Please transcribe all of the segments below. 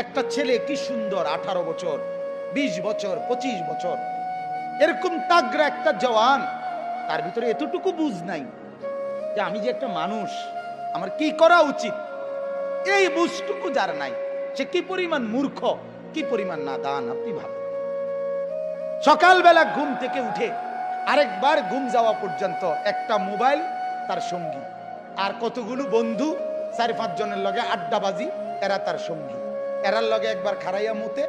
একটা ছেলে কি সুন্দর, আঠারো বছর ২০ বছর ২৫ বছর। এরকম তাগরা একটা জওয়ান, তার ভিতরে এতটুকু বুঝ নাই যে আমি যে একটা মানুষ, আমার কি করা উচিত? এই বুঝটুকু যার নাই, সে কি পরিমাণ মূর্খ, কি পরিমাণ নাদান, আপনি ভাবেন। সকালবেলা ঘুম থেকে উঠে আরেকবার ঘুম যাওয়া পর্যন্ত একটা মোবাইল, তার সঙ্গী। আর কতগুলো বন্ধু, চার পাঁচ জনের লগে আড্ডাবাজি, এরা তার সঙ্গী। এরার লগে একবার খারাইয়া মুতে,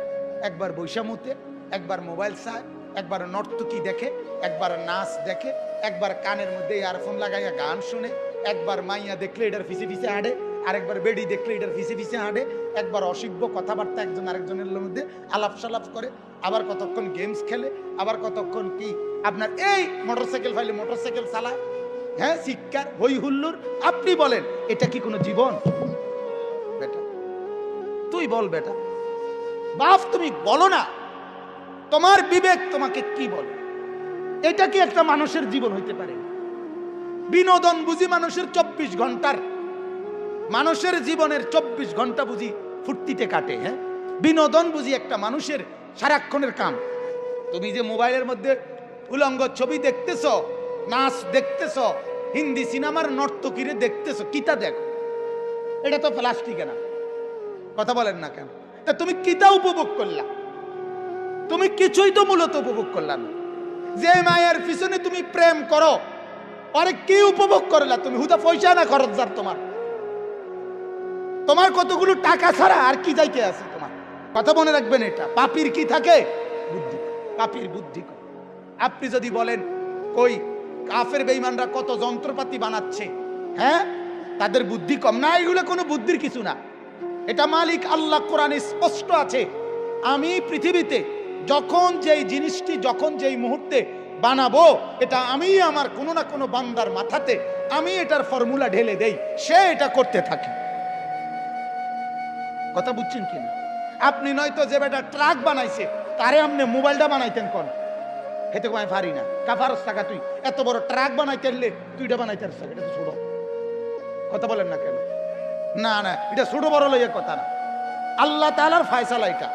একবার বৈশা মুতে, একবার মোবাইল চায়, একবার নর্তকী দেখে, একবার নাচ দেখে, একবার কানের মধ্যে ইয়ারফোন লাগাইয়া গান শুনে, একবার মাইয়া দেখলে এটার ফিসে ফিসে হাঁটে, আরেকবার বেডি দেখলে এটার ফিসে ফিসে হাঁটে, একবার অসিব্য কথাবার্তা একজন আরেকজনের মধ্যে আলাপ সালাপ করে, আবার কতক্ষণ গেমস খেলে, আবার কতক্ষণ কি আপনার এই মোটরসাইকেল ফাইলে মোটরসাইকেল চালায়। হ্যাঁ শিক্ষার হই হুল্লুর আপনি বলেন, এটা কি কোনো জীবন? তুই বল বেটা। বাপ, তুমি বলো না। তোমার বিবেক তোমাকে কি বলে? এটা কি একটা মানুষের জীবন হইতে পারে? বিনোদন বুঝি মানুষের চব্বিশ ঘণ্টার। মানুষের জীবনের চব্বিশ ঘণ্টা বুঝি ফুর্তিতে কাটে হ্যাঁ? বিনোদন বুঝি একটা মানুষের সারাক্ষণের কাম। তুমি যে মোবাইলের মধ্যে উলঙ্গ ছবি দেখতেছ, নাচ দেখতেছ, হিন্দি সিনেমার নর্তকীরে দেখতেছ, কিতা দেখো? এটা তো প্লাস্টিকে না। কথা বলেন না কেন? তা তুমি কিতা উপভোগ করলা? তুমি কিছুই তো মূলত উপভোগ করলা না। যে মায়ের পিছনে তুমি প্রেম করো, আরে কি উপভোগ করলা তুমি? হুদা পয়সা না খরচ যার তোমার? তোমার কতগুলো টাকা ছাড়া আর কি যাইতে আছে তোমার? কথা মনে রাখবেন এটা। পাপির কি থাকে? বুদ্ধি। পাপির বুদ্ধি আপনি যদি বলেন, কই, কাফের বেইমানরা কত যন্ত্রপাতি বানাচ্ছে? হ্যাঁ? তাদের বুদ্ধি কম না। এগুলো কোনো বুদ্ধির কিছু না। এটা মালিক আল্লাহ কোরআনে স্পষ্ট আছে। আমি পৃথিবীতে যখন যেই জিনিসটি, যখন যেই মুহূর্তে বানাবো, এটা আমি আমার কোনো না কোনো বান্দার মাথাতে, আমি এটার ফর্মুলা ঢেলে দেই, সে এটা করতে থাকে। কথা বুঝছেন কিনা? আপনি নয়তো যে বেটা ট্রাক বানাইছে, তারে আপনি মোবাইলটা বানাইতেন কোন? হেতে আমি পারি না, কাফারস টাকা তুই। এত বড় ট্রাক বানাইতে পারলে তুই এটা বানাইতে এটা তো ছোট। কথা বলেন না কেন? না না এটা ছোট বড় লইয়া কথা না। আল্লাহ তালার ফায়সালা এটা।